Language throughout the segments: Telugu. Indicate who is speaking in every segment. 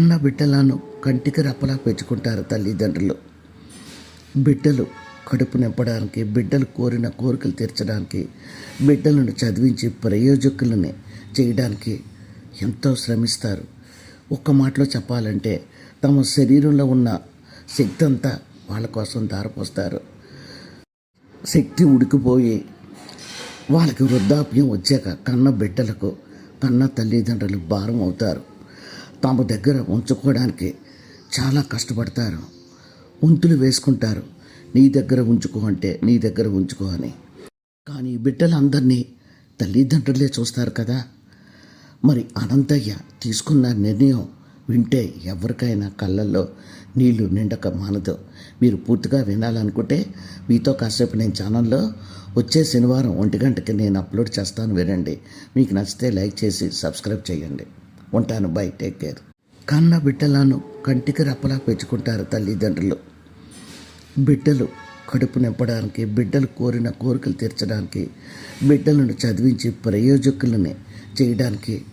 Speaker 1: కన్న బిడ్డలను కంటికి రెప్పలా పెంచుకుంటారు తల్లిదండ్రులు. బిడ్డలు కడుపు నింపడానికి బిడ్డలు కోరిన కోరికలు తీర్చడానికి బిడ్డలను చదివించి ప్రయోజకులని చేయడానికి ఎంతో శ్రమిస్తారు. ఒక్క మాటలో చెప్పాలంటే తమ శరీరంలో ఉన్న శక్తి అంతా వాళ్ళ కోసం దారపోస్తారు శక్తి ఉడికిపోయి వాళ్ళకి వృద్ధాప్యం వచ్చాక కన్న బిడ్డలకు కన్న తల్లిదండ్రులు భారం అవుతారు. తాము దగ్గర ఉంచుకోవడానికి చాలా కష్టపడతారు. ఉంతులు వేసుకుంటారు. నీ దగ్గర ఉంచుకో అంటే నీ దగ్గర ఉంచుకో అని. కానీ బిడ్డలందరినీ తల్లిదండ్రులే చూస్తారు కదా. మరి అనంతయ్య తీసుకున్న నిర్ణయం వింటే ఎవరికైనా కళ్ళల్లో నీళ్ళు నిండక మానదు. మీరు పూర్తిగా వినాలనుకుంటే మీతో కాసేపు నేను ఛానల్లో వచ్చే శనివారం ఒంటి గంటకి నేను అప్లోడ్ చేస్తాను వినండి. మీకు నచ్చితే లైక్ చేసి సబ్స్క్రైబ్ చేయండి. ఉంటాను బై టేక్ కేర్ కన్న బిడ్డలను కంటికి రెప్పలా పెంచుకుంటారు తల్లిదండ్రులు. బిడ్డలు కడుపు నింపడానికి బిడ్డలు కోరిన కోరికలు తీర్చడానికి బిడ్డలను చదివించి ప్రయోజకులని చేయడానికి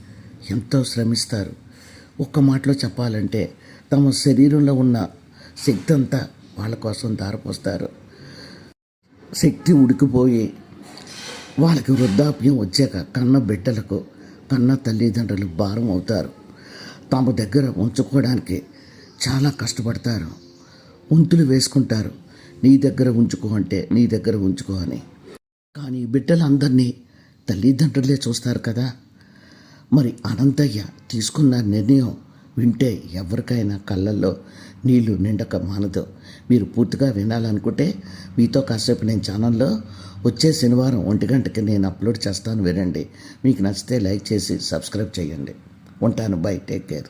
Speaker 1: ఎంతో శ్రమిస్తారు. ఒక్క మాటలో చెప్పాలంటే తమ శరీరంలో ఉన్న శక్తి అంతా వాళ్ళ కోసం దారపోస్తారు శక్తి ఉడికిపోయి వాళ్ళకి వృద్ధాప్యం వచ్చాక కన్న బిడ్డలకు కన్న తల్లిదండ్రులు భారం అవుతారు. తాము దగ్గర ఉంచుకోవడానికి చాలా కష్టపడతారు. ఉంతులు వేసుకుంటారు. నీ దగ్గర ఉంచుకో అంటే నీ దగ్గర ఉంచుకో అని. కానీ బిడ్డలందరినీ తల్లిదండ్రులే చూస్తారు కదా. మరి అనంతయ్య తీసుకున్న నిర్ణయం వింటే ఎవరికైనా కళ్ళల్లో నీళ్ళు నిండక మానదు. మీరు పూర్తిగా వినాలనుకుంటే మీతో కాసేపు నేను ఛానల్లో వచ్చే శనివారం ఒంటి గంటకి నేను అప్లోడ్ చేస్తాను వినండి. మీకు నచ్చితే లైక్ చేసి సబ్స్క్రైబ్ చేయండి. ఉంటాను. బై. Take care.